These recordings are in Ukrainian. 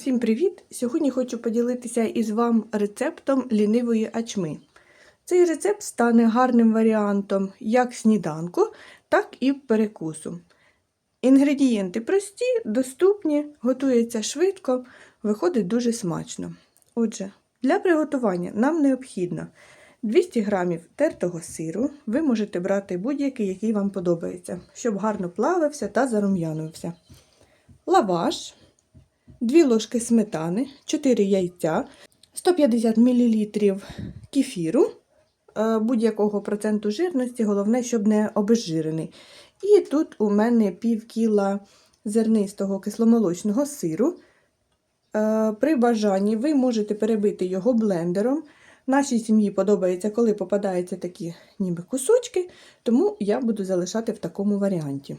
Усім привіт! Сьогодні хочу поділитися із вами рецептом лінивої ачми. Цей рецепт стане гарним варіантом як сніданку, так і перекусу. Інгредієнти прості, доступні, готується швидко, виходить дуже смачно. Отже, для приготування нам необхідно 200 г тертого сиру. Ви можете брати будь-який, який вам подобається, щоб гарно плавився та зарум'янився. Лаваш, 2 ложки сметани, 4 яйця, 150 мл кефіру е, будь-якого проценту жирності, головне, щоб не обезжирений. І тут у мене пів кіла зернистого кисломолочного сиру. Е, При бажанні ви можете перебити його блендером. Нашій сім'ї подобається, коли попадаються такі ніби кусочки, тому я буду залишати в такому варіанті.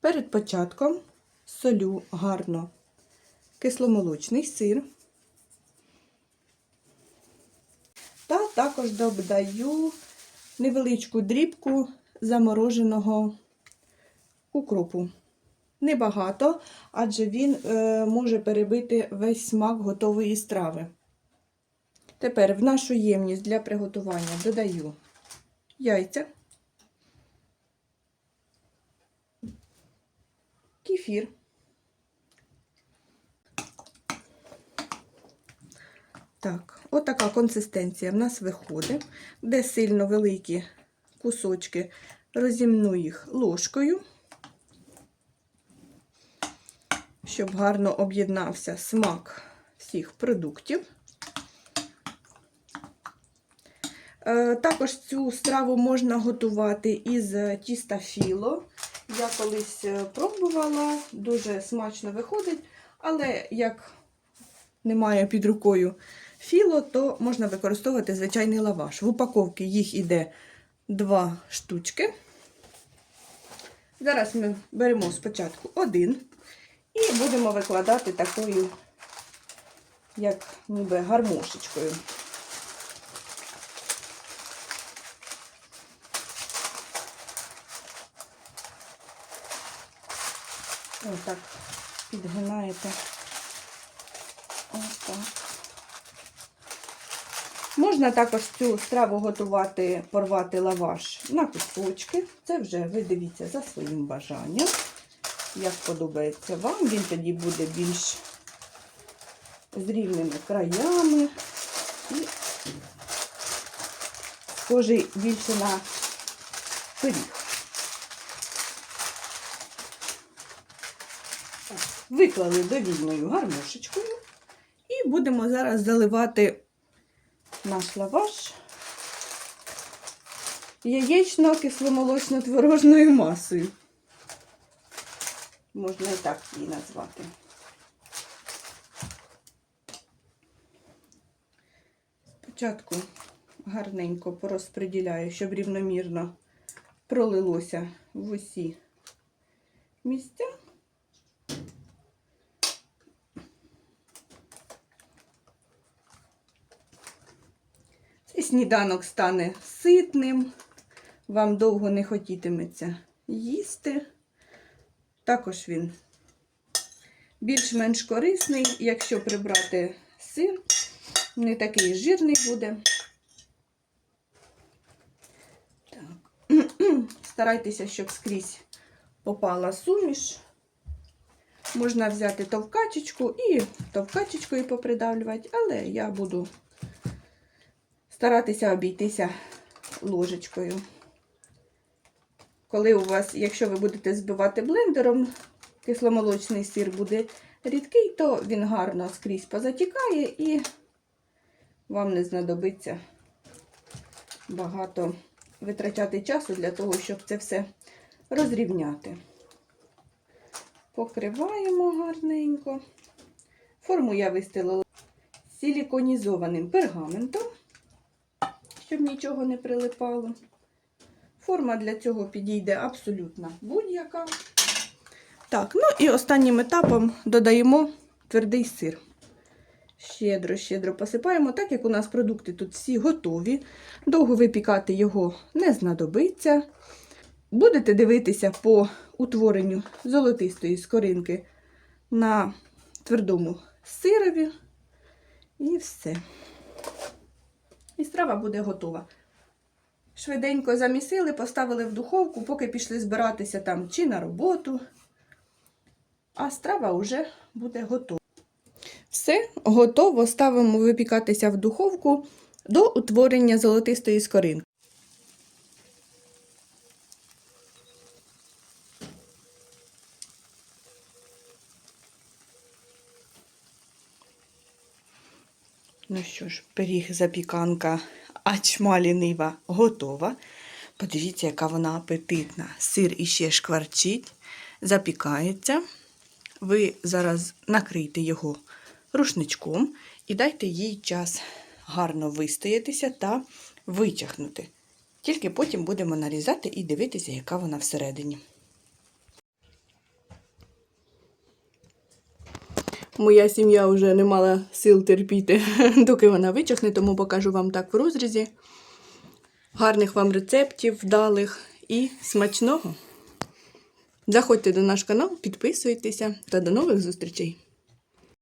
Перед початком солю гарно кисломолочний сир. Та також додаю невеличку дрібку замороженого укропу. Небагато, адже він е, може перебити весь смак готової страви. Тепер в нашу ємність для приготування додаю яйця, кефір. Так, отака консистенція в нас виходить, де сильно великі кусочки, розімну їх ложкою, щоб гарно об'єднався смак всіх продуктів. Е, Також цю страву можна готувати із тіста філо. Я колись е, пробувала, дуже смачно виходить, але як немає під рукою філо, то можна використовувати звичайний лаваш. В упаковці їх іде два штучки. Зараз ми беремо спочатку один і будемо викладати такою, як ніби гармошечкою. Отак підгинаєте. Отак. Можна також цю страву готувати, порвати лаваш на кусочки. Це вже ви дивіться за своїм бажанням. Як подобається вам, він тоді буде більш з рівними краями і схожий більше на пиріг. Виклали довільною гармошечкою і будемо зараз заливати наш лаваш яєчно-кисломолочно-творожною масою. Можна і так її назвати. Спочатку гарненько порозподіляю, щоб рівномірно пролилося в усі місця. Цей сніданок стане ситним, вам довго не хотітиметься їсти. Також він більш-менш корисний, якщо прибрати сир, не такий жирний буде. Так. Старайтеся, щоб скрізь попала суміш. Можна взяти товкачечку і товкачечкою попридавлювати, але я буду старатися обійтися ложечкою. Коли у вас, якщо ви будете збивати блендером, кисломолочний сир буде рідкий, то він гарно скрізь позатікає і вам не знадобиться багато витрачати часу для того, щоб це все розрівняти. Покриваємо гарненько. Форму я вистелила силіконізованим пергаментом щоб нічого не прилипало. Форма для цього підійде абсолютно будь-яка. Так, ну і останнім етапом додаємо твердий сир. Щедро-щедро посипаємо, так як у нас продукти тут всі готові. Довго випікати його не знадобиться. Будете дивитися по утворенню золотистої скоринки на твердому сирові. І все. І страва буде готова. Швиденько замісили, поставили в духовку, поки пішли збиратися там чи на роботу. А страва вже буде готова. Все готово. Ставимо випікатися в духовку до утворення золотистої скоринки. Ну що ж, пиріг запіканка ачма лінива готова. Подивіться, яка вона апетитна. Сир іще шкварчить, запікається. Ви зараз накрийте його рушничком і дайте їй час гарно вистоятися та витягнути. Тільки потім будемо нарізати і дивитися, яка вона всередині. Моя сім'я вже не мала сил терпіти, доки вона вичахне, тому покажу вам так в розрізі. Гарних вам рецептів, вдалих і смачного. Заходьте до наш канал, підписуйтеся та до нових зустрічей!